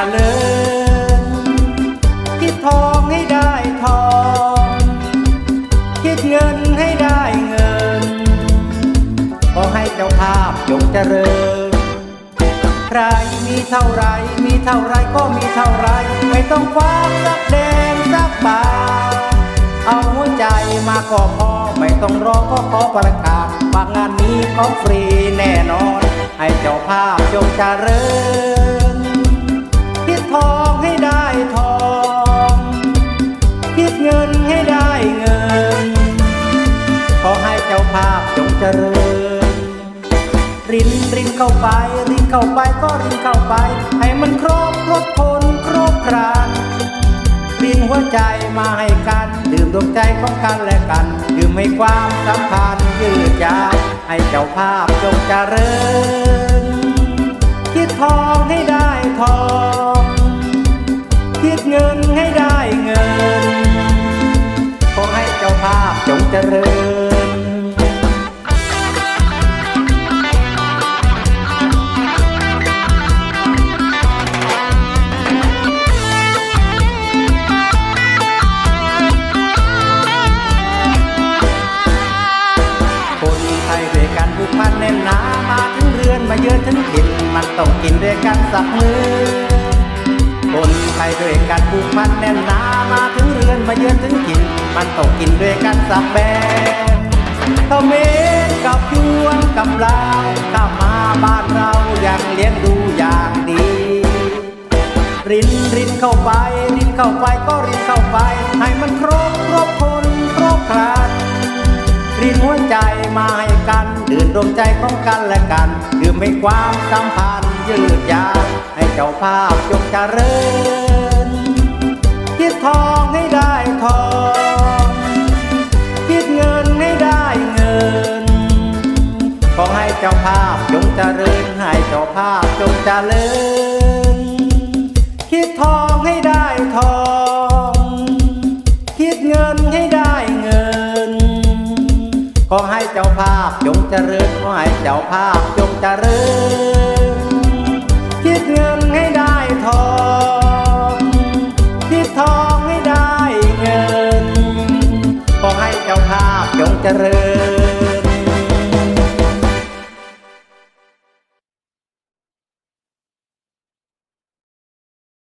าเลินคิดทองให้ได้ทอง คิดเงินให้ได้เงิน ขอให้เจ้าภาพจงเจริญใครมีเท่าไร มีเท่าไรก็มีเท่าไร ไม่ต้องคว้าสักแดงสักบาทเอาหัวใจมาก็พอ ไม่ต้องรอก็ขอประกาศว่างานนี้เขาฟรีแน่นอน ให้เจ้าภาพจงเจริญ เงินให้ได้เงิน ขอให้เจ้าภาพจงเจริญ รินรินเข้าไป รินเข้าไปก็รินเข้าไป ให้มันครบครบคนครบครันรินหัวใจมาให้กัน ดื่มดวงใจของกันและกัน ดื่มให้ความสัมพันธ์ยืดยาวให้เจ้าภาพจงเจริญ ต้องกินด้วยกันสักมือคนไทยด้วยกันผูกพันแน่นหนามาถึงเรือนมาเยือนถึงถิ่นมันต้องกินด้วยกันสักแบงเขมรกับยวนกับลาวข้ามาบ้านเราอยังเลี้ยงดูอย่างดี รินรินเข้าไป รินเข้าไปก็รินเข้าไป ให้มันครบครบคนครบครันรินหัวใจมาให้ กัน ดื่นรวมใจของกันและกันดื่มให้ความสัมพันธ์ยืดยาวให้เจ้าภาพจงเจริญคิดทองให้ได้ทองคิดเงินให้ได้เงิน ขอให้เจ้าภาพจงเจริญให้เจ้าภาพจงเจริญ จ้าภาพจงเจริญขอให้เจ้าภาพจงเจริญ คิดเงินให้ได้ทองคิดทองให้ได้เงินขอให้เจ้าภาพจงเจริญ